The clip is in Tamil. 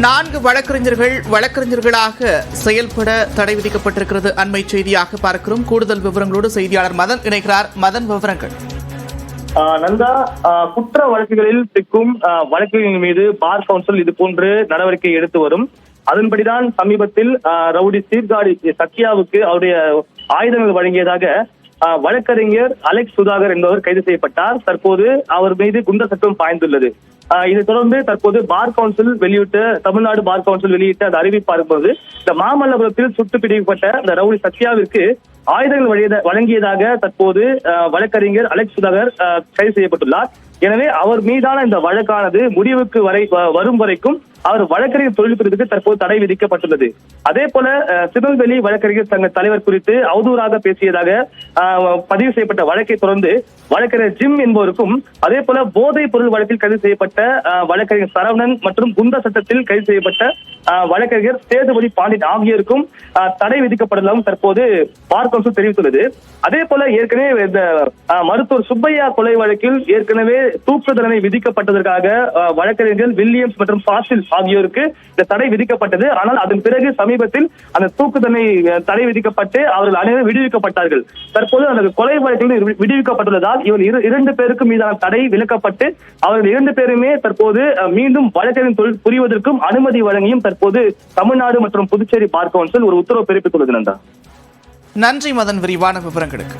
நான்கு வழக்கறிஞர்கள் வழக்கறிஞர்களாக செயல்பட தடை விதிக்கப்பட்டிருக்கிறது. அண்மை செய்தியாக பார்க்கிறோம். கூடுதல் விவரங்களோடு செய்தியாளர் மதன் இணைகிறார். மதன் விவரங்கள். ஆஹ் நந்தா குற்ற வழக்குகளில் சிக்கும் வழக்குகளின் மீது பார் கவுன்சில் இது போன்று நடவடிக்கை எடுத்து வரும். அதன்படிதான் சமீபத்தில் ஆஹ் ரவுடி சீர்காடி சத்யாவுக்கு அவருடைய ஆயுதங்கள் வழங்கியதாக வழக்கறிஞர் அலெக்ஸ் சுதாகர் என்பவர் கைது செய்யப்பட்டார். தற்போது அவர் மீது குண்ட சட்டம் பாய்ந்துள்ளது. இதை தொடர்ந்து தற்போது பார் கவுன்சில் வெளியிட்ட தமிழ்நாடு பார் கவுன்சில் வெளியிட்ட அந்த அறிவிப்பா இருக்கும்போது இந்த மாமல்லபுரத்தில் சுட்டு பிடிக்கப்பட்ட இந்த ரவுடி சத்யாவிற்கு ஆயுதங்கள் வழங்கியதாக தற்போது ஆஹ், வழக்கறிஞர் அலெக்ஸ் சுதாகர் கைது செய்யப்பட்டுள்ளார். எனவே அவர் மீதான இந்த வழக்கானது முடிவுக்கு வரை வரும் வரைக்கும் அவர் வழக்கறிஞர் தொழில் பிரிவுக்கு தற்போது தடை விதிக்கப்பட்டுள்ளது. அதே போல ஆஹ், திருநெல்வேலி வழக்கறிஞர் சங்க தலைவர் குறித்து அவதூறாக பேசியதாக பதிவு செய்யப்பட்ட வழக்கை தொடர்ந்து வழக்கறிஞர் ஜிம் என்பவருக்கும் அதே போல போதைப் பொருள் வழக்கில் கைது செய்யப்பட்ட வழக்கறிஞர் சரவணன் மற்றும் குண்ட சட்டத்தில் கைது செய்யப்பட்ட வழக்கறிஞர் சேதுபதி பாண்டிட் ஆகியோருக்கும் தடை விதிக்கப்படலாம் தற்போது பார் கவுன்சில் தெரிவித்துள்ளது. அதே போல ஏற்கனவே இந்த மருத்துவர் சுப்பையா கொலை வழக்கில் ஏற்கனவே தூக்கு தண்டனை விதிக்கப்பட்டதற்காக வழக்கறிஞர்கள் வில்லியம்ஸ் மற்றும் பாசில் ஆகியோருக்கு இந்த தடை விதிக்கப்பட்டது. ஆனால் அதன் பிறகு சமீபத்தில் அந்த தூக்கு தண்டனை தடை விதிக்கப்பட்டு அவர்கள் அனைவரும் விடுவிக்கப்பட்டார்கள். தற்போது அந்த கொலை வழக்கில் விடுவிக்கப்பட்டுள்ளதால் இவர் இரு- இரண்டு பேருக்கு மீதான தடை விலக்கப்பட்டு அவர்கள் இரண்டு பேருமே தற்போது மீண்டும் வழக்கறிஞர் தொழில் புரிவதற்கும் அனுமதி வழங்கியும் தற்போது தமிழ்நாடு மற்றும் புதுச்சேரி பார் கவுன்சில் ஒரு உத்தரவு பிறப்பித்துள்ளது நன்றி மதன் விரிவான விவரங்களுக்கு.